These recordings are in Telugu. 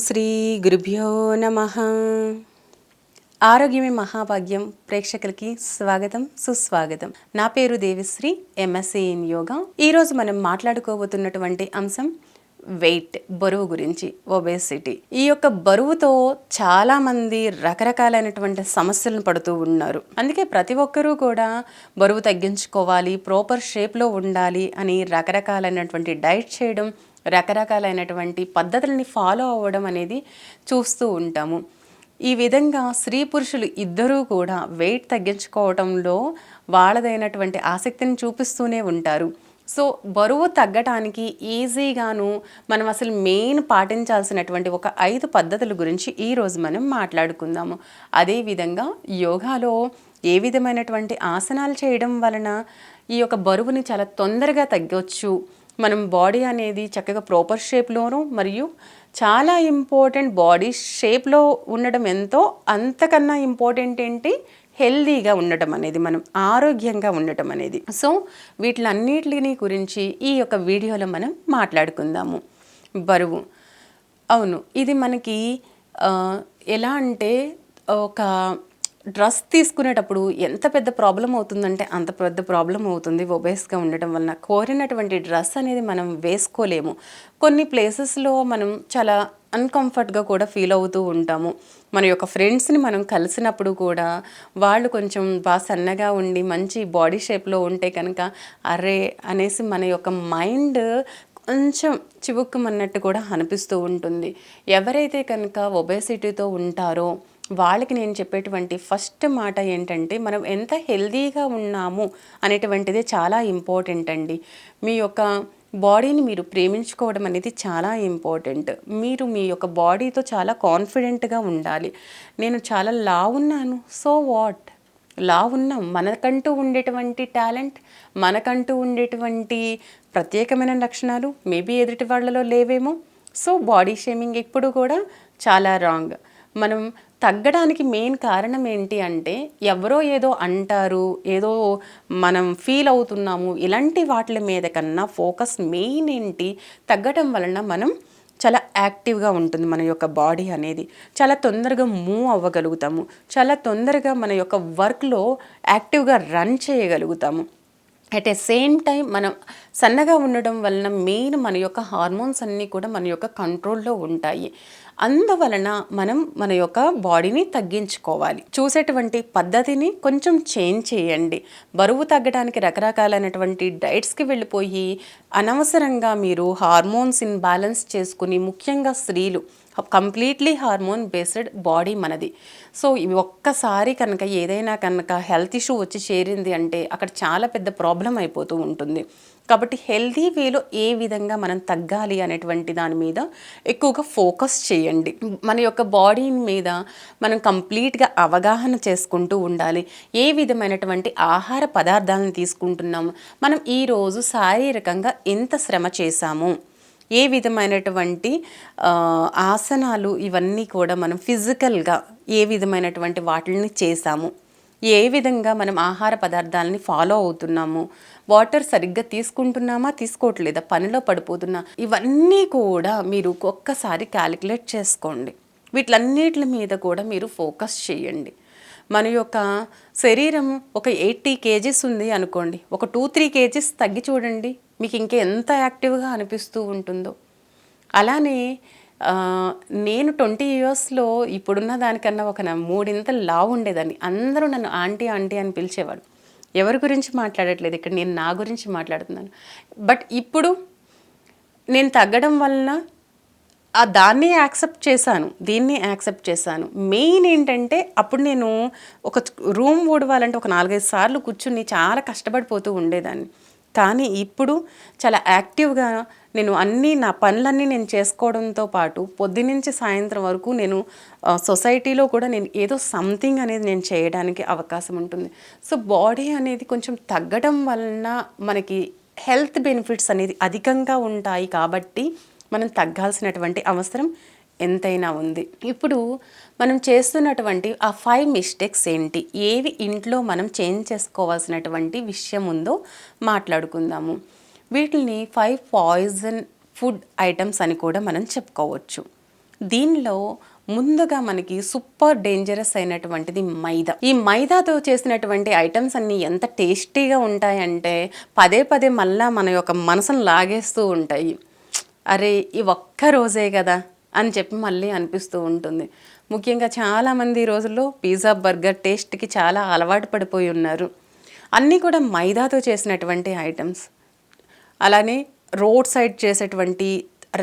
శ్రీ గురుభ్యో నమ. ఆరోగ్యమే మహాభాగ్యం. ప్రేక్షకులకి స్వాగతం సుస్వాగతం. నా పేరు దేవిశ్రీ ఎంఎస్సీ ఇన్ యోగా. ఈరోజు మనం మాట్లాడుకోబోతున్నటువంటి అంశం వెయిట్ బరువు గురించి ఒబేసిటీ. ఈ యొక్క బరువుతో చాలా మంది రకరకాలైనటువంటి సమస్యలను పడుతూ ఉన్నారు. అందుకే ప్రతి ఒక్కరూ కూడా బరువు తగ్గించుకోవాలి ప్రాపర్ షేప్లో ఉండాలి అని రకరకాలైనటువంటి డైట్ చేయడం రకరకాలైనటువంటి పద్ధతులని ఫాలో అవ్వడం అనేది చూస్తూ ఉంటాము. ఈ విధంగా స్త్రీ పురుషులు ఇద్దరూ కూడా వెయిట్ తగ్గించుకోవడంలో వాళ్ళదైనటువంటి ఆసక్తిని చూపిస్తూనే ఉంటారు. సో బరువు తగ్గటానికి ఈజీగాను మనం అసలు మెయిన్ పాటించాల్సినటువంటి ఒక ఐదు పద్ధతుల గురించి ఈరోజు మనం మాట్లాడుకుందాము. అదేవిధంగా యోగాలో ఏ విధమైనటువంటి ఆసనాలు చేయడం వలన ఈ యొక్క బరువుని చాలా తొందరగా తగ్గొచ్చు. మనం బాడీ అనేది చక్కగా ప్రాపర్ షేప్లోను మరియు చాలా ఇంపార్టెంట్ బాడీ షేప్లో ఉండడం ఎంతో అంతకన్నా ఇంపార్టెంట్ ఏంటి? హెల్దీగా ఉండటం అనేది మనం ఆరోగ్యంగా ఉండటం అనేది. సో వీటిలన్నిటిని గురించి ఈ యొక్క వీడియోలో మనం మాట్లాడుకుందాము. బరువు. అవును ఇది మనకి ఎలా అంటే ఒక డ్రెస్ తీసుకునేటప్పుడు ఎంత పెద్ద ప్రాబ్లం అవుతుందంటే అంత పెద్ద ప్రాబ్లం అవుతుంది ఒబేస్గా ఉండటం వలన. కోరినటువంటి డ్రెస్ అనేది మనం వేసుకోలేము. కొన్ని ప్లేసెస్లో మనం చాలా అన్కంఫర్ట్గా కూడా ఫీల్ అవుతూ ఉంటాము. మన యొక్క ఫ్రెండ్స్ని మనం కలిసినప్పుడు కూడా వాళ్ళు కొంచెం బాగా సన్నగా ఉండి మంచి బాడీ షేప్లో ఉంటే కనుక అరే అనేసి మన యొక్క మైండ్ కొంచెం చివుక్కుమన్నట్టు కూడా అనిపిస్తూ ఉంటుంది. ఎవరైతే కనుక ఒబేసిటీతో ఉంటారో వాళ్ళకి నేను చెప్పేటువంటి ఫస్ట్ మాట ఏంటంటే మనం ఎంత హెల్దీగా ఉన్నాము అనేటువంటిది చాలా ఇంపార్టెంట్ అండి. మీ యొక్క బాడీని మీరు ప్రేమించుకోవడం అనేది చాలా ఇంపార్టెంట్. మీరు మీ యొక్క బాడీతో చాలా కాన్ఫిడెంట్గా ఉండాలి. నేను చాలా లా ఉన్నాను సో వాట్? లా ఉన్నాం మనకంటూ ఉండేటువంటి టాలెంట్ మనకంటూ ఉండేటువంటి ప్రత్యేకమైన లక్షణాలు మేబీ ఎదుటి వాళ్ళలో లేవేమో. సో బాడీ షేమింగ్ ఎప్పుడు కూడా చాలా రాంగ్. మనం తగ్గడానికి మెయిన్ కారణం ఏంటి అంటే ఎవరో ఏదో అంటారు ఏదో మనం ఫీల్ అవుతున్నాము ఇలాంటి వాటి మీద కన్నా ఫోకస్ మెయిన్ ఏంటి తగ్గటం వలన మనం చాలా యాక్టివ్గా ఉంటుంది మన యొక్క బాడీ అనేది. చాలా తొందరగా మూవ్ అవ్వగలుగుతాము. చాలా తొందరగా మన యొక్క వర్క్లో యాక్టివ్గా రన్ చేయగలుగుతాము. అట్ ఏ సేమ్ టైం మనం సన్నగా ఉండడం వలన మెయిన్ మన యొక్క హార్మోన్స్ అన్నీ కూడా మన యొక్క కంట్రోల్లో ఉంటాయి. అందువలన మనం మన యొక్క బాడీని తగ్గించుకోవాలి. చూసేటువంటి పద్ధతిని కొంచెం చేంజ్ చేయండి. బరువు తగ్గడానికి రకరకాలైనటువంటి డైట్స్కి వెళ్ళిపోయి అనవసరంగా మీరు హార్మోన్స్ ఇన్ బ్యాలెన్స్ చేసుకుని ముఖ్యంగా స్త్రీలు కంప్లీట్లీ హార్మోన్ బేస్డ్ బాడీ మనది. సో ఇవి ఒక్కసారి కనుక ఏదైనా కనుక హెల్త్ ఇష్యూ వచ్చి చేరింది అంటే అక్కడ చాలా పెద్ద ప్రాబ్లం అయిపోతూ ఉంటుంది. కాబట్టి హెల్తీ వేలో ఏ విధంగా మనం తగ్గాలి అనేటువంటి దాని మీద ఎక్కువగా ఫోకస్ చేయండి. మన యొక్క బాడీ మీద మనం కంప్లీట్గా అవగాహన చేసుకుంటూ ఉండాలి. ఏ విధమైనటువంటి ఆహార పదార్థాలను తీసుకుంటున్నాము మనం ఈరోజు శారీరకంగా ఎంత శ్రమ చేశాము? ఏ విధమైనటువంటి ఆసనాలు ఇవన్నీ కూడా మనం ఫిజికల్గా ఏ విధమైనటువంటి వాటిని చేసాము ఏ విధంగా మనం ఆహార పదార్థాలని ఫాలో అవుతున్నాము? వాటర్ సరిగ్గా తీసుకుంటున్నామా తీసుకోవట్లేదా పనిలో పడిపోతున్నా ఇవన్నీ కూడా మీరు ఒక్కసారి క్యాలిక్యులేట్ చేసుకోండి. వీటిలన్నిటి మీద కూడా మీరు ఫోకస్ చేయండి. మన యొక్క శరీరం ఒక ఎయిటీ కేజీస్ ఉంది అనుకోండి ఒక టూ త్రీ కేజీస్ తగ్గి చూడండి మీకు ఇంకా ఎంత యాక్టివ్గా అనిపిస్తూ ఉంటుందో. అలానే నేను ట్వంటీ ఇయర్స్లో ఇప్పుడున్న దానికన్నా ఒక నా మూడింతలు లావు ఉండేదాన్ని. అందరూ నన్ను ఆంటీ ఆంటీ అని పిలిచేవాడు ఎవరి గురించి మాట్లాడట్లేదు? ఇక్కడ నేను నా గురించి మాట్లాడుతున్నాను. బట్ ఇప్పుడు నేను తగ్గడం వలన ఆ దాన్ని యాక్సెప్ట్ చేశాను. దీన్ని యాక్సెప్ట్ చేశాను. మెయిన్ ఏంటంటే అప్పుడు నేను ఒక రూమ్ ఊడవాలంటే ఒక నాలుగైదు సార్లు కూర్చుని చాలా కష్టపడిపోతూ ఉండేదాన్ని. కానీ ఇప్పుడు చాలా యాక్టివ్గా నేను అన్నీ నా పనులన్నీ నేను చేసుకోవడంతో పాటు పొద్దునుంచి సాయంత్రం వరకు నేను సొసైటీలో కూడా నేను ఏదో సంథింగ్ అనేది నేను చేయడానికి అవకాశం ఉంటుంది. సో బాడీ అనేది కొంచెం తగ్గడం వలన మనకి హెల్త్ బెనిఫిట్స్ అనేది అధికంగా ఉంటాయి కాబట్టి మనం తగ్గాల్సినటువంటి అవసరం ఎంతైనా ఉంది. ఇప్పుడు మనం చేస్తున్నటువంటి ఆ ఫైవ్ మిస్టేక్స్ ఏంటి? ఏవి ఇంట్లో మనం చేంజ్ చేసుకోవాల్సినటువంటి విషయం ఉందో మాట్లాడుకుందాము. వీటిని ఫైవ్ పాయిజన్ ఫుడ్ ఐటమ్స్ అని కూడా మనం చెప్పుకోవచ్చు. దీనిలో ముందుగా మనకి సూపర్ డేంజరస్ అయినటువంటిది మైదా. ఈ మైదాతో చేసినటువంటి ఐటమ్స్ అన్నీ ఎంత టేస్టీగా ఉంటాయంటే పదే పదే మళ్ళా మన యొక్క మనసును లాగేస్తూ ఉంటాయి. అరే ఈ ఒక్క రోజే కదా అని చెప్పి మళ్ళీ అనిపిస్తూ ఉంటుంది. ముఖ్యంగా చాలామంది ఈ రోజుల్లో పిజ్జా బర్గర్ టేస్ట్కి చాలా అలవాటు పడిపోయి ఉన్నారు. అన్నీ కూడా మైదాతో చేసినటువంటి ఐటమ్స్ అలానే రోడ్ సైడ్ చేసేటువంటి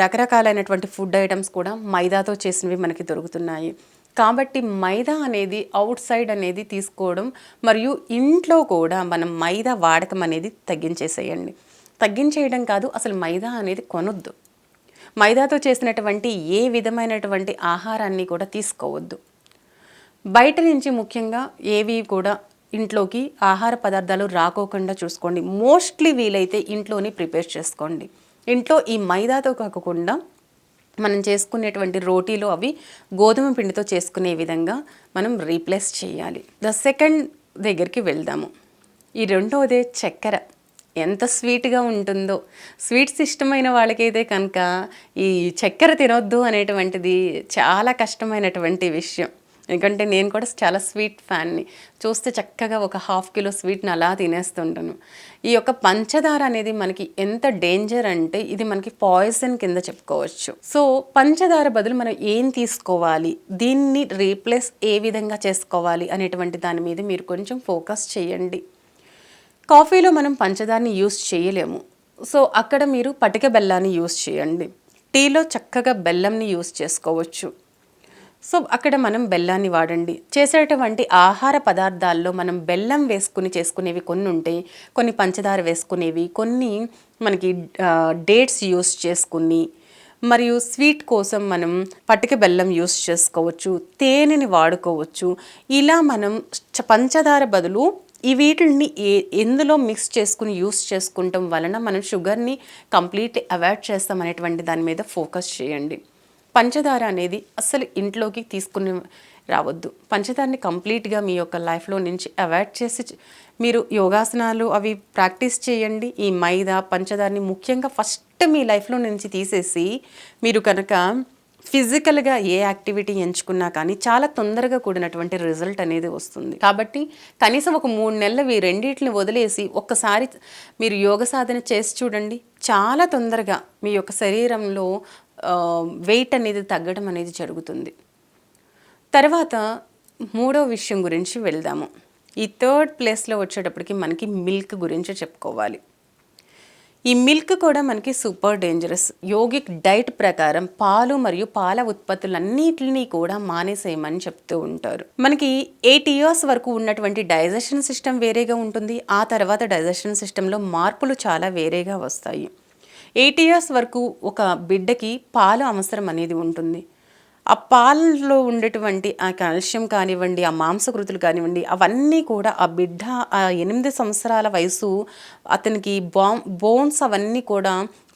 రకరకాలైనటువంటి ఫుడ్ ఐటమ్స్ కూడా మైదాతో చేసినవి మనకి దొరుకుతున్నాయి. కాబట్టి మైదా అనేది అవుట్ సైడ్ అనేది తీసుకోవడం మరియు ఇంట్లో కూడా మనం మైదా వాడకం అనేది తగ్గించేసేయండి. తగ్గించేయడం కాదు అసలు మైదా అనేది కొనొద్దు. మైదాతో చేసినటువంటి ఏ విధమైనటువంటి ఆహారాన్ని కూడా తీసుకోవద్దు. బయట నుంచి ముఖ్యంగా ఏవి కూడా ఇంట్లోకి ఆహార పదార్థాలు రాకోకుండా చూసుకోండి. మోస్ట్లీ వీలైతే ఇంట్లోనే ప్రిపేర్ చేసుకోండి. ఇంట్లో ఈ మైదాతో కాకుండా మనం చేసుకునేటువంటి రోటీలు అవి గోధుమ పిండితో చేసుకునే విధంగా మనం రీప్లేస్ చేయాలి. ద సెకండ్ దగ్గరికి వెళ్దాము. ఈ రెండవదే చక్కెర. ఎంత స్వీట్గా ఉంటుందో. స్వీట్స్ ఇష్టమైన వాళ్ళకైతే కనుక ఈ చక్కెర తినొద్దు అనేటువంటిది చాలా కష్టమైనటువంటి విషయం. ఎందుకంటే నేను కూడా చాలా స్వీట్ ఫ్యాన్ని. చూస్తే చక్కగా ఒక హాఫ్ కిలో స్వీట్ని అలా తినేస్తుంటాను. ఈ యొక్క పంచదార అనేది మనకి ఎంత డేంజర్ అంటే ఇది మనకి పాయిజన్ కింద చెప్పుకోవచ్చు. సో పంచదార బదులు మనం ఏం తీసుకోవాలి? దీన్ని రీప్లేస్ ఏ విధంగా చేసుకోవాలి? అనేటువంటి దాని మీద మీరు కొంచెం ఫోకస్ చేయండి. కాఫీలో మనం పంచదారని యూస్ చేయలేము. సో అక్కడ మీరు పటిక బెల్లాన్ని యూస్ చేయండి. టీలో చక్కగా బెల్లంని యూస్ చేసుకోవచ్చు. సో అక్కడ మనం బెల్లాన్ని వాడండి. చేసేటువంటి ఆహార పదార్థాల్లో మనం బెల్లం వేసుకుని చేసుకునేవి కొన్ని ఉంటాయి. కొన్ని పంచదార వేసుకునేవి కొన్ని మనకి డేట్స్ యూస్ చేసుకుని మరియు స్వీట్ కోసం మనం పట్టిక బెల్లం యూస్ చేసుకోవచ్చు తేనెని వాడుకోవచ్చు. ఇలా మనం పంచదార బదులు ఈ వీటిని ఏ ఎందులో మిక్స్ చేసుకుని యూస్ చేసుకుంటాం వలన మనం షుగర్ని కంప్లీట్ అవాయిడ్ చేస్తాం అనేటువంటి దాని మీద ఫోకస్ చేయండి. పంచదార అనేది అస్సలు ఇంట్లోకి తీసుకుని రావద్దు. పంచదారని కంప్లీట్గా మీ యొక్క లైఫ్లో నుంచి అవాయిడ్ చేసి మీరు యోగాసనాలు అవి ప్రాక్టీస్ చేయండి. ఈ మైదా పంచదారని ముఖ్యంగా ఫస్ట్ మీ లైఫ్లో నుంచి తీసేసి మీరు కనుక ఫిజికల్గా ఏ యాక్టివిటీ ఎంచుకున్నా కానీ చాలా తొందరగా కూడినటువంటి రిజల్ట్ అనేది వస్తుంది. కాబట్టి కనీసం ఒక మూడు నెలలు ఈ రెండింటిని వదిలేసి ఒక్కసారి మీరు యోగ సాధన చేసి చూడండి. చాలా తొందరగా మీ యొక్క శరీరంలో వెయిట్ అనేది తగ్గడం అనేది జరుగుతుంది. తర్వాత మూడో విషయం గురించి వెళ్దాము. ఈ థర్డ్ ప్లేస్లో వచ్చేటప్పటికి మనకి మిల్క్ గురించి చెప్పుకోవాలి. ఈ మిల్క్ కూడా మనకి సూపర్ డేంజరస్ యోగిక్ డైట్ ప్రకారం పాలు మరియు పాల ఉత్పత్తులన్నిటిని కూడా మానేసేయమని చెప్తూ ఉంటారు. మనకి ఎయిట్ ఇయర్స్ వరకు ఉన్నటువంటి డైజెషన్ సిస్టమ్ వేరేగా ఉంటుంది. ఆ తర్వాత డైజెషన్ సిస్టంలో మార్పులు చాలా వేరేగా వస్తాయి. ఎయిట్ ఇయర్స్ వరకు ఒక బిడ్డకి పాలు అవసరం అనేది ఉంటుంది. ఆ పాలలో ఉండేటువంటి ఆ కాల్షియం కానివ్వండి ఆ మాంసకృతులు కానివ్వండి అవన్నీ కూడా ఆ బిడ్డ ఆ ఎనిమిది సంవత్సరాల వయసు అతనికి బా బోన్స్ అవన్నీ కూడా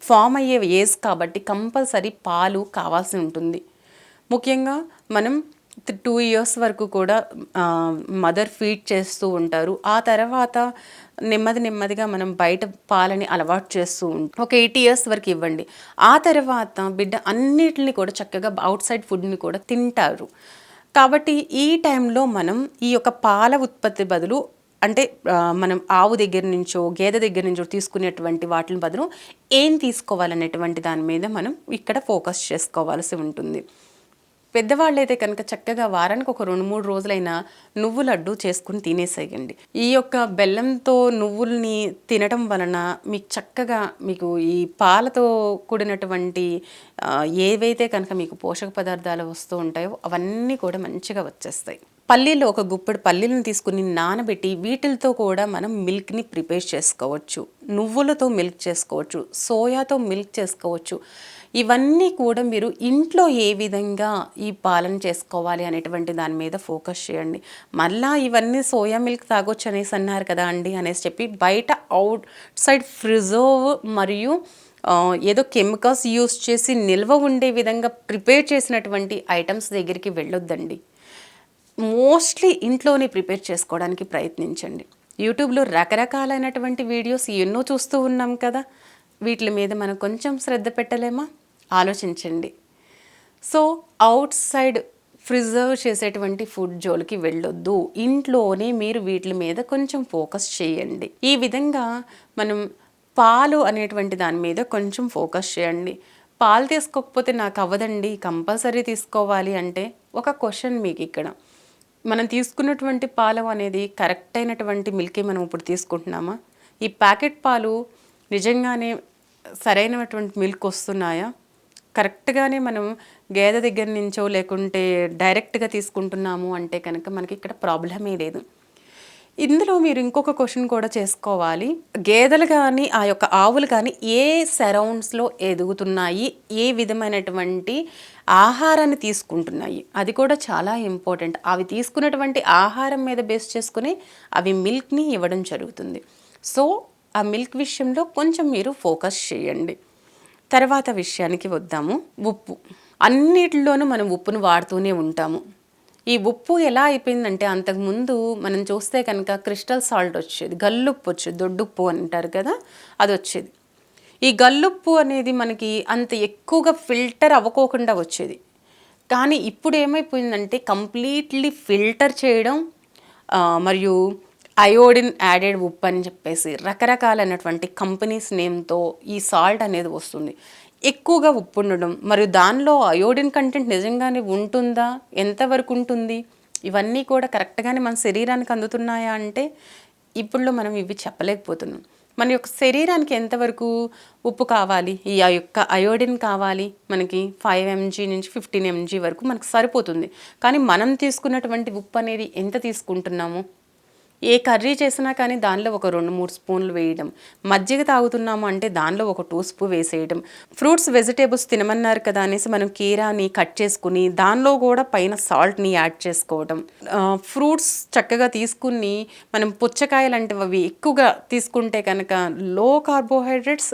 ఫామ్ అయ్యే ఏజ్ కాబట్టి కంపల్సరీ పాలు కావాల్సి ఉంటుంది. ముఖ్యంగా మనం టూ ఇయర్స్ వరకు కూడా మదర్ ఫీడ్ చేస్తూ ఉంటారు. ఆ తర్వాత నెమ్మది నెమ్మదిగా మనం బయట పాలని అలవాటు చేస్తూ ఉంటాం. ఒక ఎయిటీ ఇయర్స్ వరకు ఇవ్వండి. ఆ తర్వాత బిడ్డ అన్నిటిని కూడా చక్కగా అవుట్ సైడ్ ఫుడ్ని కూడా తింటారు. కాబట్టి ఈ టైంలో మనం ఈ యొక్క పాల ఉత్పత్తి బదులు అంటే మనం ఆవు దగ్గర నుంచో గేదె దగ్గర నుంచో తీసుకునేటువంటి వాటిని బదులు ఏం తీసుకోవాలనేటువంటి దాని మీద మనం ఇక్కడ ఫోకస్ చేసుకోవాల్సి ఉంటుంది. పెద్దవాళ్ళైతే కనుక చక్కగా వారానికి ఒక రెండు మూడు రోజులైనా నువ్వు లడ్డు చేసుకుని తినేసేయండి. ఈ యొక్క బెల్లంతో నువ్వుల్ని తినటం వలన మీకు చక్కగా మీకు ఈ పాలతో కూడినటువంటి ఏవైతే కనుక మీకు పోషక పదార్థాలు వస్తూ ఉంటాయో అవన్నీ కూడా మంచిగా వచ్చేస్తాయి. పల్లీలు ఒక గుప్పెడు పల్లీలను తీసుకుని నానబెట్టి వీటిలతో కూడా మనం మిల్క్ని ప్రిపేర్ చేసుకోవచ్చు. నువ్వులతో మిల్క్ చేసుకోవచ్చు. సోయాతో మిల్క్ చేసుకోవచ్చు. ఇవన్నీ కూడా మీరు ఇంట్లో ఏ విధంగా ఈ పాలన చేసుకోవాలి అనేటువంటి దాని మీద ఫోకస్ చేయండి. మళ్ళా ఇవన్నీ సోయా మిల్క్ తాగొచ్చు అనేసి అన్నారు కదా అండి అనేసి చెప్పి బయట అవుట్ సైడ్ ఫ్రిజర్వ్ మరియు ఏదో కెమికల్స్ యూస్ చేసి నిల్వ ఉండే విధంగా ప్రిపేర్ చేసినటువంటి ఐటమ్స్ దగ్గరికి వెళ్ళొద్దండి. మోస్ట్లీ ఇంట్లోనే ప్రిపేర్ చేసుకోవడానికి ప్రయత్నించండి. యూట్యూబ్లో రకరకాలైనటువంటి వీడియోస్ ఎన్నో చూస్తూ ఉన్నాం కదా. వీటి మీద మనం కొంచెం శ్రద్ధ పెట్టలేమా? ఆలోచించండి. సో అవుట్ సైడ్ ప్రిజర్వ్ చేసేటువంటి ఫుడ్ జోలికి వెళ్ళొద్దు. ఇంట్లోనే మీరు వీటి మీద కొంచెం ఫోకస్ చేయండి. ఈ విధంగా మనం పాలు అనేటువంటి దాని మీద కొంచెం ఫోకస్ చేయండి. పాలు తీసుకోకపోతే నాకు అవ్వదండి. కంపల్సరీ తీసుకోవాలి అంటే ఒక క్వశ్చన్ మీకు ఇక్కడ. మనం తీసుకున్నటువంటి పాలు అనేది కరెక్ట్ అయినటువంటి మిల్కే మనం ఇప్పుడు తీసుకుంటున్నామా? ఈ ప్యాకెట్ పాలు నిజంగానే సరైనటువంటి మిల్క్ వస్తున్నాయా? కరెక్ట్గానే మనం గేదె దగ్గర నుంచో లేకుంటే డైరెక్ట్గా తీసుకుంటున్నాము అంటే కనుక మనకి ఇక్కడ ప్రాబ్లమే లేదు. ఇందులో మీరు ఇంకొక క్వశ్చన్ కూడా చేసుకోవాలి. గేదెలు కానీ ఆ యొక్క ఆవులు కానీ ఏ సరౌండ్స్లో ఎదుగుతున్నాయి? ఏ విధమైనటువంటి ఆహారాన్ని తీసుకుంటున్నాయి? అది కూడా చాలా ఇంపార్టెంట్. అవి తీసుకున్నటువంటి ఆహారం మీద బేస్ చేసుకుని అవి మిల్క్ని ఇవ్వడం జరుగుతుంది. సో ఆ మిల్క్ విషయంలో కొంచెం మీరు ఫోకస్ చేయండి. తర్వాత విషయానికి వద్దాము. ఉప్పు. అన్నిటిలోనూ మనం ఉప్పును వాడుతూనే ఉంటాము. ఈ ఉప్పు ఎలా అయిపోయిందంటే అంతకుముందు మనం చూస్తే కనుక క్రిస్టల్ సాల్ట్ వచ్చేది గల్లుప్పు వచ్చేది దొడ్డుప్పు అంటారు కదా అది వచ్చేది ఈ గల్లుప్పు అనేది మనకి అంత ఎక్కువగా ఫిల్టర్ అవ్వకోకుండా వచ్చేది. కానీ ఇప్పుడు ఏమైపోయిందంటే కంప్లీట్లీ ఫిల్టర్ చేయడం మరియు అయోడిన్ యాడెడ్ ఉప్పు అని చెప్పేసి రకరకాలైనటువంటి కంపెనీస్ నేమ్తో ఈ సాల్ట్ అనేది వస్తుంది. ఎక్కువగా ఉప్పు ఉండడం మరియు దానిలో అయోడిన్ కంటెంట్ నిజంగానే ఉంటుందా? ఎంతవరకు ఉంటుంది? ఇవన్నీ కూడా కరెక్ట్గానే మన శరీరానికి అందుతున్నాయా అంటే ఇప్పుడు మనం ఇవి చెప్పలేకపోతున్నాం. మన యొక్క శరీరానికి ఎంతవరకు ఉప్పు కావాలి? ఈ ఆ యొక్క అయోడిన్ కావాలి? మనకి ఫైవ్ ఎంజీ నుంచి ఫిఫ్టీన్ ఎంజీ వరకు మనకు సరిపోతుంది. కానీ మనం తీసుకున్నటువంటి ఉప్పు అనేది ఎంత తీసుకుంటున్నాము? ఏ కర్రీ చేసినా కానీ దానిలో ఒక రెండు మూడు స్పూన్లు వేయడం మజ్జిగ తాగుతున్నాము అంటే దానిలో ఒక టూ స్పూ వేసేయడం. ఫ్రూట్స్ వెజిటేబుల్స్ తినమన్నారు కదా అనేసి మనం కీరాని కట్ చేసుకుని దానిలో కూడా పైన సాల్ట్ని యాడ్ చేసుకోవడం. ఫ్రూట్స్ చక్కగా తీసుకుని మనం పుచ్చకాయలు అవి ఎక్కువగా తీసుకుంటే కనుక లో కార్బోహైడ్రేట్స్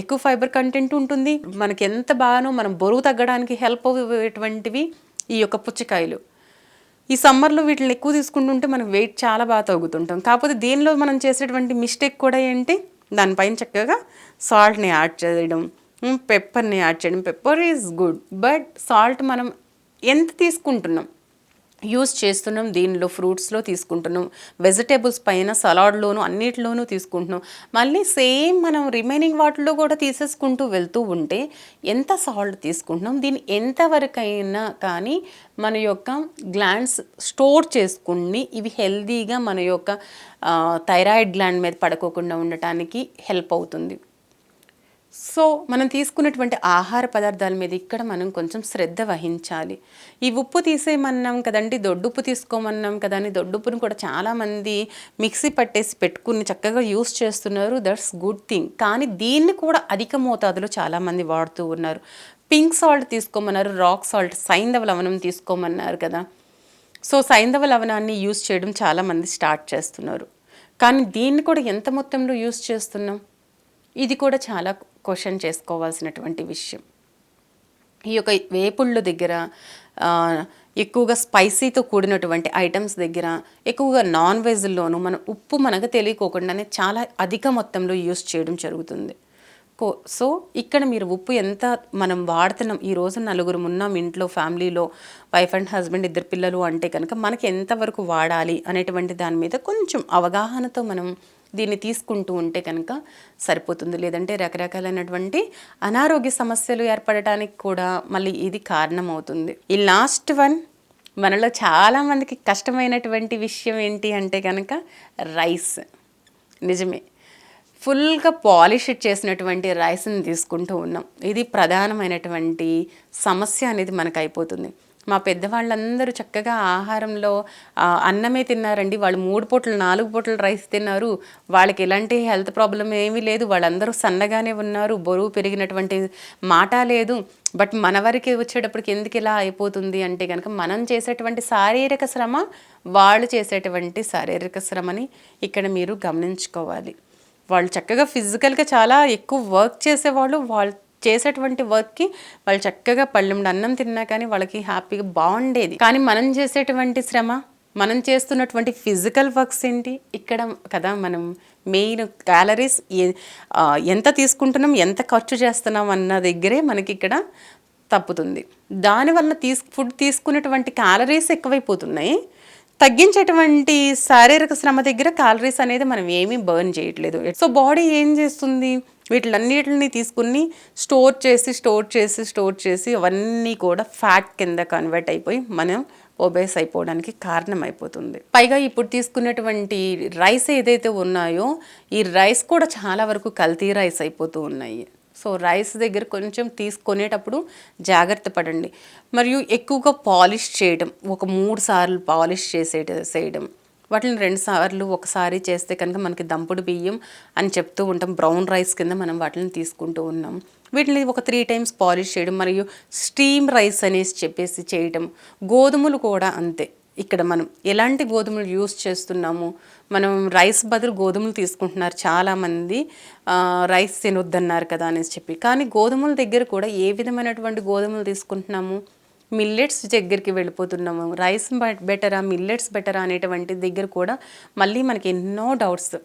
ఎక్కువ ఫైబర్ కంటెంట్ ఉంటుంది. మనకి ఎంత బాగానో మనం బరువు తగ్గడానికి హెల్ప్ అయ్యేటువంటివి ఈ యొక్క పుచ్చకాయలు. ఈ సమ్మర్లో వీటిని ఎక్కువ తీసుకుంటుంటే మనం వెయిట్ చాలా బాగా తగ్గుతుంటాం. కాకపోతే దీనిలో మనం చేసేటువంటి మిస్టేక్ కూడా ఏంటి? దానిపైన చక్కగా సాల్ట్ని యాడ్ చేయడం పెప్పర్ని యాడ్ చేయడం. Pepper is good but salt మనం ఎంత తీసుకుంటున్నాం? యూస్ చేస్తున్నాం దీనిలో ఫ్రూట్స్లో తీసుకుంటున్నాం వెజిటేబుల్స్ పైన సలాడ్లోను అన్నిటిలోనూ తీసుకుంటున్నాం. మళ్ళీ సేమ్ మనం రిమైనింగ్ వాటిలో కూడా తీసేసుకుంటూ వెళ్తూ ఉంటే ఎంత సాల్ట్ తీసుకుంటున్నాం దీన్ని ఎంతవరకైనా కానీ మన యొక్క గ్లాండ్స్ స్టోర్ చేసుకుని ఇవి హెల్దీగా మన యొక్క థైరాయిడ్ గ్లాండ్ మీద పడుకోకుండా ఉండటానికి హెల్ప్ అవుతుంది. సో మనం తీసుకున్నటువంటి ఆహార పదార్థాల మీద ఇక్కడ మనం కొంచెం శ్రద్ధ వహించాలి. ఈ ఉప్పు తీసేయమన్నాం కదండి దొడ్డుప్పు తీసుకోమన్నాం కదా అని దొడ్డుప్పును కూడా చాలామంది మిక్సీ పట్టేసి పెట్టుకుని చక్కగా యూస్ చేస్తున్నారు. దట్స్ గుడ్ థింగ్ కానీ దీన్ని కూడా అధిక మోతాదులో చాలామంది వాడుతూ ఉన్నారు. పింక్ సాల్ట్ తీసుకోమన్నారు రాక్ సాల్ట్ సైంధవ లవణం తీసుకోమన్నారు కదా. సో సైంధవ లవణాన్ని యూస్ చేయడం చాలామంది స్టార్ట్ చేస్తున్నారు. కానీ దీన్ని కూడా ఎంత మొత్తంలో యూస్ చేస్తున్నాం? ఇది కూడా చాలా క్వశ్చన్ చేసుకోవాల్సినటువంటి విషయం. ఈ యొక్క వేపుళ్ళు దగ్గర ఎక్కువగా స్పైసీతో కూడినటువంటి ఐటమ్స్ దగ్గర ఎక్కువగా నాన్ వెజ్లోనూ మన ఉప్పు మనకు తెలియకోకుండానే చాలా అధిక మొత్తంలో యూస్ చేయడం జరుగుతుంది. కో సో ఇక్కడ మీరు ఉప్పు ఎంత మనం వాడుతున్నాం ఈ రోజు నలుగురు ఉన్నాం ఇంట్లో ఫ్యామిలీలో వైఫ్ అండ్ హస్బెండ్ ఇద్దరు పిల్లలు అంటే కనుక మనకి ఎంతవరకు వాడాలి అనేటువంటి దాని మీద కొంచెం అవగాహనతో మనం దీన్ని తీసుకుంటూ ఉంటే కనుక సరిపోతుంది. లేదంటే రకరకాలైనటువంటి అనారోగ్య సమస్యలు ఏర్పడటానికి కూడా మళ్ళీ ఇది కారణమవుతుంది. ఈ లాస్ట్ వన్ మనలో చాలామందికి కష్టమైనటువంటి విషయం ఏంటి అంటే కనుక రైస్ నిజమే. ఫుల్గా పాలిష్ చేసినటువంటి రైస్ని తీసుకుంటూ ఉన్నాం. ఇది ప్రధానమైనటువంటి సమస్య అనేది మనకు అయిపోతుంది మా పెద్దవాళ్ళందరూ చక్కగా ఆహారంలో అన్నమే తిన్నారండి. వాళ్ళు మూడు పూటలు నాలుగు పూటలు రైస్ తిన్నారు. వాళ్ళకి ఎలాంటి హెల్త్ ప్రాబ్లం ఏమీ లేదు. వాళ్ళందరూ సన్నగానే ఉన్నారు. బరువు పెరిగినటువంటి మాట లేదు. బట్ మన వరకు వచ్చేటప్పటికి ఎందుకు ఇలా అయిపోతుంది అంటే కనుక మనం చేసేటువంటి శారీరక శ్రమ వాళ్ళు చేసేటువంటి శారీరక శ్రమని ఇక్కడ మీరు గమనించుకోవాలి. వాళ్ళు చక్కగా ఫిజికల్గా చాలా ఎక్కువ వర్క్ చేసేవాళ్ళు. వాళ్ళు చేసేటువంటి వర్క్కి వాళ్ళు చక్కగా పళ్ళెండు అన్నం తిన్నా కానీ వాళ్ళకి హ్యాపీగా బాగుండేది. కానీ మనం చేసేటువంటి శ్రమ మనం చేస్తున్నటువంటి ఫిజికల్ వర్క్స్ ఏంటి? ఇక్కడ కదా మనం మెయిన్ క్యాలరీస్ ఎంత తీసుకుంటున్నాం ఎంత ఖర్చు చేస్తున్నాం అన్న దగ్గరే మనకి ఇక్కడ తప్పుతుంది. దానివల్ల తీసు ఫుడ్ తీసుకునేటువంటి క్యాలరీస్ ఎక్కువైపోతున్నాయి. తగ్గించేటువంటి శారీరక శ్రమ దగ్గర క్యాలరీస్ అనేది మనం ఏమీ బర్న్ చేయట్లేదు. సో బాడీ ఏం చేస్తుంది? వీటిలన్నిటిని తీసుకుని స్టోర్ చేసి స్టోర్ చేసి స్టోర్ చేసి అవన్నీ కూడా ఫ్యాట్ కింద కన్వర్ట్ అయిపోయి మనం ఒబేస్ అయిపోవడానికి కారణం అయిపోతుంది పైగా ఇప్పుడు తీసుకున్నటువంటి రైస్ ఏదైతే ఉన్నాయో ఈ రైస్ కూడా చాలా వరకు కల్తీ రైస్ అయిపోతూ ఉన్నాయి. సో రైస్ దగ్గర కొంచెం తీసుకునేటప్పుడు జాగ్రత్త పడండి. మరియు ఎక్కువగా పాలిష్ చేయడం ఒక మూడు సార్లు పాలిష్ చేసే చేయడం వాటిని రెండు సార్లు ఒకసారి చేస్తే కనుక మనకి దంపుడు బియ్యం అని చెప్తూ ఉంటాం. బ్రౌన్ రైస్ కింద మనం వాటిని తీసుకుంటూ ఉన్నాం. వీటిని ఒక త్రీ టైమ్స్ పాలిష్ చేయడం మరియు స్టీమ్ రైస్ అనేసి చెప్పేసి చేయటం గోధుమలు కూడా అంతే. ఇక్కడ మనం ఎలాంటి గోధుమలు యూస్ చేస్తున్నాము? మనం రైస్ బదులు గోధుమలు తీసుకుంటున్నారు చాలామంది. రైస్ తినొద్దన్నారు కదా అనేసి చెప్పి. కానీ గోధుమల దగ్గర కూడా ఏ విధమైనటువంటి గోధుమలు తీసుకుంటున్నాము? మిల్లెట్స్ దగ్గరికి వెళ్ళిపోతున్నాము. రైస్ బెటరా మిల్లెట్స్ బెటరా అనేటువంటి దగ్గర కూడా మళ్ళీ మనకి ఎన్నో డౌట్స్.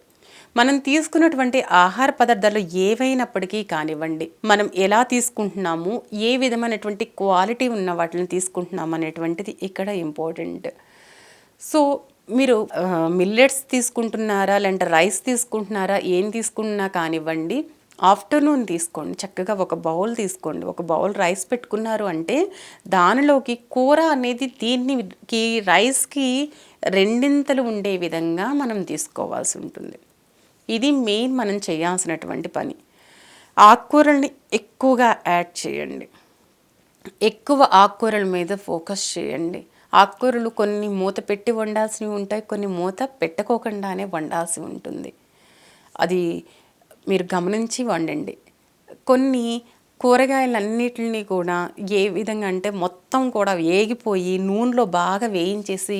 మనం తీసుకున్నటువంటి ఆహార పదార్థాలు ఏవైనప్పటికీ కానివ్వండి మనం ఎలా తీసుకుంటున్నాము ఏ విధమైనటువంటి క్వాలిటీ ఉన్న వాటిని తీసుకుంటున్నాము అనేటువంటిది ఇక్కడ ఇంపార్టెంట్. సో మీరు మిల్లెట్స్ తీసుకుంటున్నారా లేదంటే రైస్ తీసుకుంటున్నారా ఏం తీసుకుంటున్నా కానివ్వండి ఆఫ్టర్నూన్ తీసుకోండి. చక్కగా ఒక బౌల్ తీసుకోండి. ఒక బౌల్ రైస్ పెట్టుకున్నారు అంటే దానిలోకి కూర అనేది దీనికి రైస్కి రెండింతలు ఉండే విధంగా మనం తీసుకోవాల్సి ఉంటుంది. ఇది మెయిన్ మనం చేయాల్సినటువంటి పని. ఆకుకూరల్ని ఎక్కువగా యాడ్ చేయండి. ఎక్కువ ఆకుకూరల మీద ఫోకస్ చేయండి. ఆకుకూరలు కొన్ని మూత పెట్టి వండాల్సినవి ఉంటాయి. కొన్ని మూత పెట్టుకోకుండానే వండాల్సి ఉంటుంది. అది మీరు గమనించి వండండి. కొన్ని కూరగాయలన్నిటిని కూడా ఏ విధంగా అంటే మొత్తం కూడా వేగిపోయి నూనెలో బాగా వేయించేసి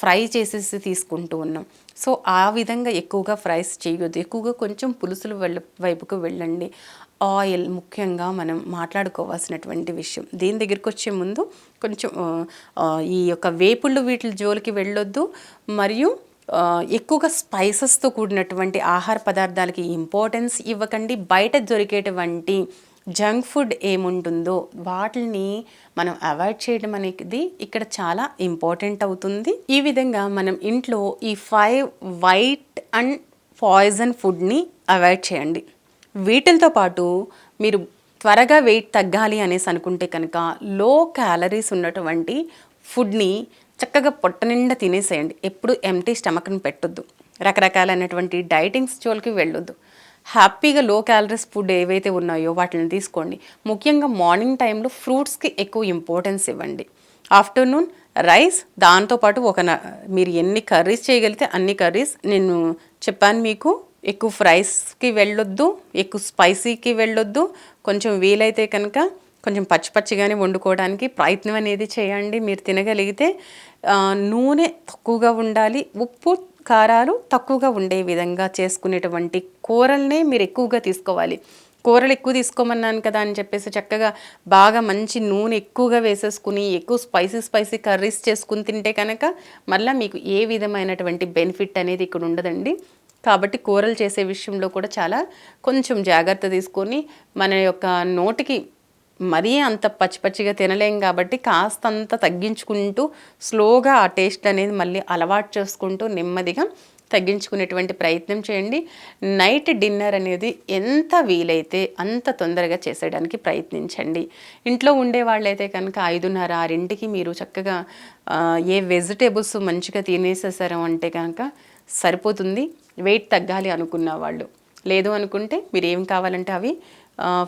ఫ్రై చేసేసి తీసుకుంటూ ఉన్నాం. సో ఆ విధంగా ఎక్కువగా ఫ్రైస్ చేయొద్దు. ఎక్కువగా కొంచెం పులుసులు వెళ్ళ వైపుకు వెళ్ళండి. ఆయిల్ ముఖ్యంగా మనం మాట్లాడుకోవాల్సినటువంటి విషయం. దీని దగ్గరికి వచ్చే ముందు కొంచెం ఈ యొక్క వేపుళ్ళు వీటి జోలికి వెళ్ళొద్దు. మరియు ఎక్కువగా స్పైసెస్తో కూడినటువంటి ఆహార పదార్థాలకి ఇంపార్టెన్స్ ఇవ్వకండి. బయట దొరికేటువంటి జంక్ ఫుడ్ ఏముంటుందో వాటిని మనం అవాయిడ్ చేయడం అనేది ఇక్కడ చాలా ఇంపార్టెంట్ అవుతుంది. ఈ విధంగా మనం ఇంట్లో ఈ ఫైవ్ వైట్ అండ్ పాయిజన్ ఫుడ్ని అవాయిడ్ చేయండి. వీటితో పాటు మీరు త్వరగా వెయిట్ తగ్గాలి అనేసి అనుకుంటే కనుక లో క్యాలరీస్ ఉన్నటువంటి ఫుడ్ని చక్కగా పొట్ట నిండా తినేసేయండి. ఎప్పుడు ఎంటీ స్టమక్ని పెట్టొద్దు. రకరకాలైనటువంటి డైటింగ్స్ జోలికి వెళ్ళొద్దు. హ్యాపీగా లో క్యాలరీస్ ఫుడ్ ఏవైతే ఉన్నాయో వాటిని తీసుకోండి. ముఖ్యంగా మార్నింగ్ టైంలో ఫ్రూట్స్కి ఎక్కువ ఇంపార్టెన్స్ ఇవ్వండి. ఆఫ్టర్నూన్ రైస్ దాంతోపాటు ఒక న- మీరు ఎన్ని కర్రీస్ చేయగలిగితే అన్ని కర్రీస్ నేను చెప్పాను మీకు ఎక్కువ ఫ్రైస్కి వెళ్ళొద్దు ఎక్కువ స్పైసీకి వెళ్ళొద్దు. కొంచెం వీలైతే కనుక కొంచెం పచ్చి పచ్చిగానే వండుకోవడానికి ప్రయత్నం అనేది చేయండి. మీరు తినగలిగితే నూనె తక్కువగా ఉండాలి ఉప్పు కారాలు తక్కువగా ఉండే విధంగా చేసుకునేటువంటి కూరల్నే మీరు ఎక్కువగా తీసుకోవాలి. కూరలు ఎక్కువ తీసుకోమన్నాను కదా అని చెప్పేసి చక్కగా బాగా మంచి నూనె ఎక్కువగా వేసేసుకుని ఎక్కువ స్పైసీ స్పైసీ కర్రీస్ చేసుకుని తింటే కనుక మళ్ళీ మీకు ఏ విధమైనటువంటి బెనిఫిట్ అనేది ఇక్కడ ఉండదండి. కాబట్టి కూరలు చేసే విషయంలో కూడా చాలా కొంచెం జాగ్రత్త తీసుకొని మన యొక్క నోటికి మరీ అంత పచ్చి పచ్చిగా తినలేం కాబట్టి కాస్తంత తగ్గించుకుంటూ స్లోగా ఆ టేస్ట్ అనేది మళ్ళీ అలవాటు చేసుకుంటూ నెమ్మదిగా తగ్గించుకునేటువంటి ప్రయత్నం చేయండి. నైట్ డిన్నర్ అనేది ఎంత వీలైతే అంత తొందరగా చేసేయడానికి ప్రయత్నించండి. ఇంట్లో ఉండే వాళ్ళైతే కనుక ఐదున్నర ఆరింటికి మీరు చక్కగా ఏ వెజిటేబుల్స్ మంచిగా తినేసేసారు అంటే కనుక సరిపోతుంది. వెయిట్ తగ్గాలి అనుకున్న వాళ్ళు. లేదు అనుకుంటే మీరు ఏం కావాలంటే అవి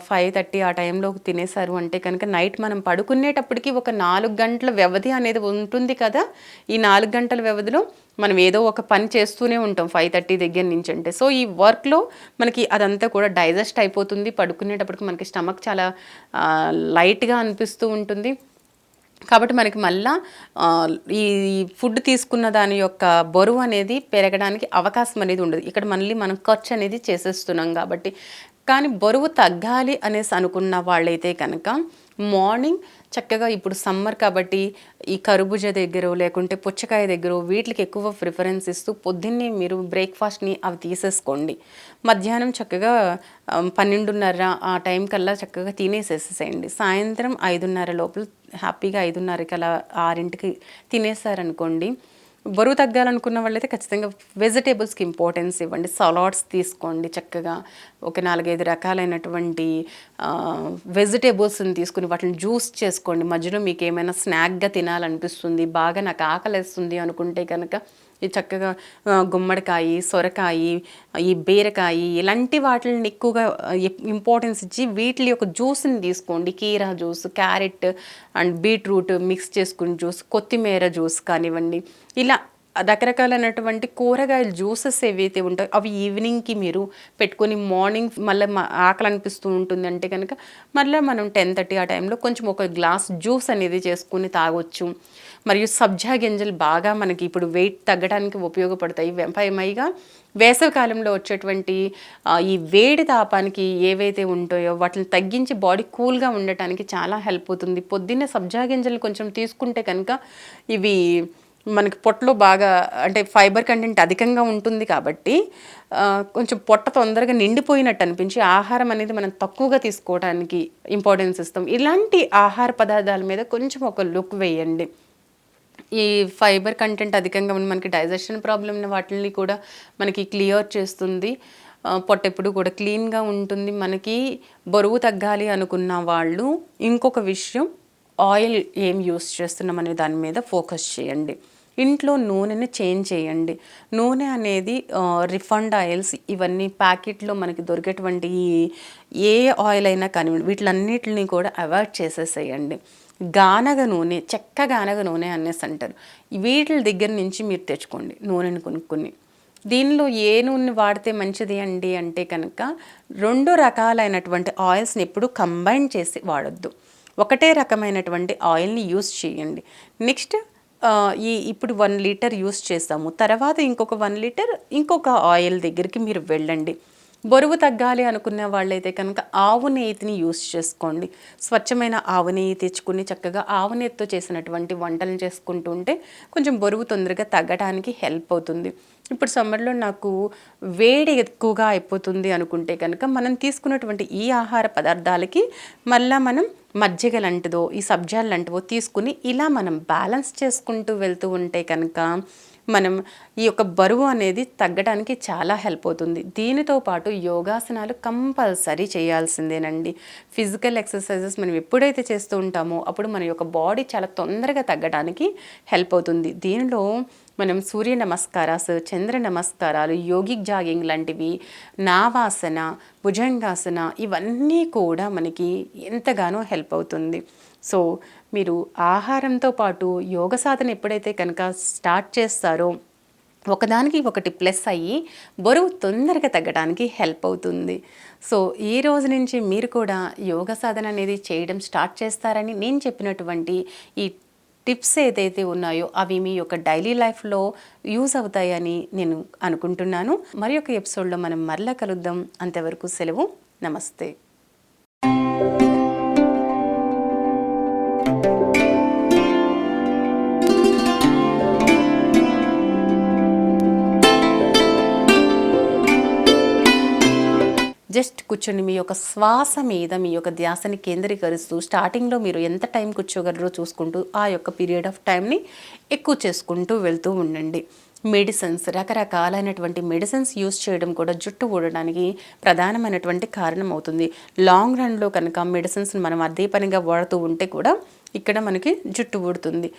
ఫైవ్ థర్టీ ఆ టైంలో తినేశారు అంటే కనుక నైట్ మనం పడుకునేటప్పటికి ఒక నాలుగు గంటల వ్యవధి అనేది ఉంటుంది కదా. ఈ నాలుగు గంటల వ్యవధిలో మనం ఏదో ఒక పని చేస్తూనే ఉంటాం ఫైవ్ థర్టీ దగ్గర నుంచి అంటే. సో ఈ వర్క్లో మనకి అదంతా కూడా డైజెస్ట్ అయిపోతుంది. పడుకునేటప్పటికి మనకి స్టమక్ చాలా లైట్గా అనిపిస్తూ ఉంటుంది. కాబట్టి మనకి మళ్ళా ఈ ఫుడ్ తీసుకున్న దాని యొక్క బరువు అనేది పెరగడానికి అవకాశం అనేది ఉండదు. ఇక్కడ మళ్ళీ మనం ఖర్చు అనేది చేసేస్తున్నాం కాబట్టి కానీ బరువు తగ్గాలి అనేసి అనుకున్న వాళ్ళైతే కనుక మార్నింగ్ చక్కగా ఇప్పుడు సమ్మర్ కాబట్టి ఈ కరుబుజ దగ్గర లేకుంటే పుచ్చకాయ దగ్గర వీటికి ఎక్కువ ప్రిఫరెన్స్ ఇస్తూ పొద్దున్నే మీరు బ్రేక్ఫాస్ట్ని అవి తీసేసుకోండి. మధ్యాహ్నం చక్కగా పన్నెండున్నర ఆ టైం కల్లా చక్కగా తినేసేసేయండి. సాయంత్రం ఐదున్నర లోపల హ్యాపీగా ఐదున్నరకి అలా ఆరింటికి తినేసారనుకోండి బరువు తగ్గాలనుకున్న వాళ్ళైతే ఖచ్చితంగా వెజిటేబుల్స్కి ఇంపార్టెన్స్ ఇవ్వండి. సలాడ్స్ తీసుకోండి చక్కగా. ఒక నాలుగైదు రకాలైనటువంటి వెజిటేబుల్స్ని తీసుకుని వాటిని జ్యూస్ చేసుకోండి. మధ్యలో మీకు ఏమైనా స్నాక్గా తినాలనిపిస్తుంది బాగా నాకు ఆకలిస్తుంది అనుకుంటే కనుక చక్కగా గుమ్మడికాయ సొరకాయ ఈ బీరకాయ ఇలాంటి వాటిని ఎక్కువగా ఇంపార్టెన్స్ ఇచ్చి వీటి యొక్క జ్యూస్ని తీసుకోండి. కీరా juice carrot and beetroot mix చేసుకుని జ్యూస్ కొత్తిమీర జ్యూస్ కానివ్వండి. ఇలా రకరకాలైనటువంటి కూరగాయల జ్యూసెస్ ఏవైతే ఉంటాయో అవి ఈవినింగ్కి మీరు పెట్టుకొని మార్నింగ్ మళ్ళీ ఆకలి అనిపిస్తూ ఉంటుంది అంటే కనుక మళ్ళీ మనం టెన్ థర్టీ ఆ టైంలో కొంచెం ఒక గ్లాస్ జ్యూస్ అనేది చేసుకుని తాగొచ్చు. మరియు సబ్జా గింజలు బాగా మనకి ఇప్పుడు వెయిట్ తగ్గడానికి ఉపయోగపడతాయి. పైమైగా వేసవికాలంలో వచ్చేటువంటి ఈ వేడి తాపానికి ఏవైతే ఉంటాయో వాటిని తగ్గించి బాడీ కూల్గా ఉండటానికి చాలా హెల్ప్ అవుతుంది. పొద్దున్నే సబ్జా గింజలు కొంచెం తీసుకుంటే కనుక ఇవి మనకి పొట్టలో బాగా అంటే ఫైబర్ కంటెంట్ అధికంగా ఉంటుంది కాబట్టి కొంచెం పొట్ట తొందరగా నిండిపోయినట్టు అనిపించి ఆహారం అనేది మనం తక్కువగా తీసుకోవడానికి ఇంపార్టెన్స్ ఇస్తాం. ఇలాంటి ఆహార పదార్థాల మీద కొంచెం ఒక లుక్ వేయండి. ఈ ఫైబర్ కంటెంట్ అధికంగా ఉన్న మనకి డైజెషన్ ప్రాబ్లం ఉన్న వాటిని కూడా మనకి క్లియర్ చేస్తుంది. పొట్ట ఎప్పుడు కూడా క్లీన్గా ఉంటుంది. మనకి బరువు తగ్గాలి అనుకున్న వాళ్ళు ఇంకొక విషయం ఆయిల్ ఏం యూస్ చేస్తున్నాం అనే దాని మీద ఫోకస్ చేయండి. ఇంట్లో నూనెని చేంజ్ చేయండి. నూనె అనేది రిఫండ్ ఆయిల్స్ ఇవన్నీ ప్యాకెట్లో మనకి దొరికేటువంటి ఏ ఆయిల్ అయినా కానివ్వండి వీటిలన్నిటిని కూడా అవాయిడ్ చేసేసేయండి. గానగ నూనె చెక్క గానగ నూనె అనేసి అంటారు. వీటి దగ్గర నుంచి మీరు తెచ్చుకోండి నూనెను కొనుక్కొని. దీనిలో ఏ నూనె వాడితే మంచిది అండి అంటే కనుక రెండు రకాలైనటువంటి ఆయిల్స్ని ఎప్పుడు కంబైన్ చేసి వాడొద్దు. ఒకటే రకమైనటువంటి ఆయిల్ని యూస్ చేయండి. నెక్స్ట్ ఈ ఇప్పుడు వన్ లీటర్ యూస్ చేస్తాము. తర్వాత ఇంకొక వన్ లీటర్ ఇంకొక ఆయిల్ దగ్గరికి మీరు వెళ్ళండి. బరువు తగ్గాలి అనుకునే వాళ్ళైతే కనుక ఆవు నెయ్యిని యూస్ చేసుకోండి. స్వచ్ఛమైన ఆవు నెయ్యి తెచ్చుకుని చక్కగా ఆవు నెయ్యితో చేసినటువంటి వంటలు చేసుకుంటూ ఉంటే కొంచెం బరువు తొందరగా తగ్గడానికి హెల్ప్ అవుతుంది. ఇప్పుడు సమ్మర్లో నాకు వేడి ఎక్కువగా అయిపోతుంది అనుకుంటే కనుక మనం తీసుకున్నటువంటి ఈ ఆహార పదార్థాలకి మళ్ళీ మనం మజ్జిగ లాంటిదో ఈ సబ్జాలు లాంటివో తీసుకుని ఇలా మనం బ్యాలెన్స్ చేసుకుంటూ వెళ్తూ ఉంటే కనుక మనం ఈ యొక్క బరువు అనేది తగ్గడానికి చాలా హెల్ప్ అవుతుంది. దీనితో పాటు యోగాసనాలు కంపల్సరీ చేయాల్సిందేనండి. ఫిజికల్ ఎక్సర్సైజెస్ మనం ఎప్పుడైతే చేస్తూ ఉంటామో అప్పుడు మన యొక్క బాడీ చాలా తొందరగా తగ్గడానికి హెల్ప్ అవుతుంది. దీనిలో మనం సూర్య నమస్కారాలు చంద్ర నమస్కారాలు యోగిక్ జాగింగ్ లాంటివి నావాసన భుజంగాసన ఇవన్నీ కూడా మనకి ఎంతగానో హెల్ప్ అవుతుంది. సో మీరు ఆహారంతో పాటు యోగ సాధన ఎప్పుడైతే కనుక స్టార్ట్ చేస్తారో ఒకదానికి ఒకటి ప్లస్ అయ్యి బరువు తొందరగా తగ్గడానికి హెల్ప్ అవుతుంది. సో ఈ రోజు నుంచి మీరు కూడా యోగ సాధన అనేది చేయడం స్టార్ట్ చేస్తారని నేను చెప్పినటువంటి ఈ టిప్స్ ఏదైతే ఉన్నాయో అవి మీ యొక్క డైలీ లైఫ్లో యూజ్ అవుతాయని నేను అనుకుంటున్నాను. మరి ఒక ఎపిసోడ్లో మనం మరలా కలుద్దాం. అంతవరకు సెలవు. నమస్తే. జస్ట్ కూర్చొని మీ యొక్క శ్వాస మీద మీ యొక్క ధ్యాసని కేంద్రీకరిస్తూ స్టార్టింగ్లో మీరు ఎంత టైం కూర్చోగలరో చూసుకుంటూ ఆ యొక్క పీరియడ్ ఆఫ్ టైంని ఎక్కువ చేసుకుంటూ వెళ్తూ ఉండండి. మెడిసిన్స్ రకరకాలైనటువంటి మెడిసిన్స్ యూస్ చేయడం కూడా జుట్టు ఊడడానికి ప్రధానమైనటువంటి కారణం అవుతుంది. లాంగ్ రన్లో కనుక మెడిసిన్స్ మనం అదే పనిగా వాడుతూ ఉంటే కూడా ఇక్కడ మనకి జుట్టు ఊడుతుంది.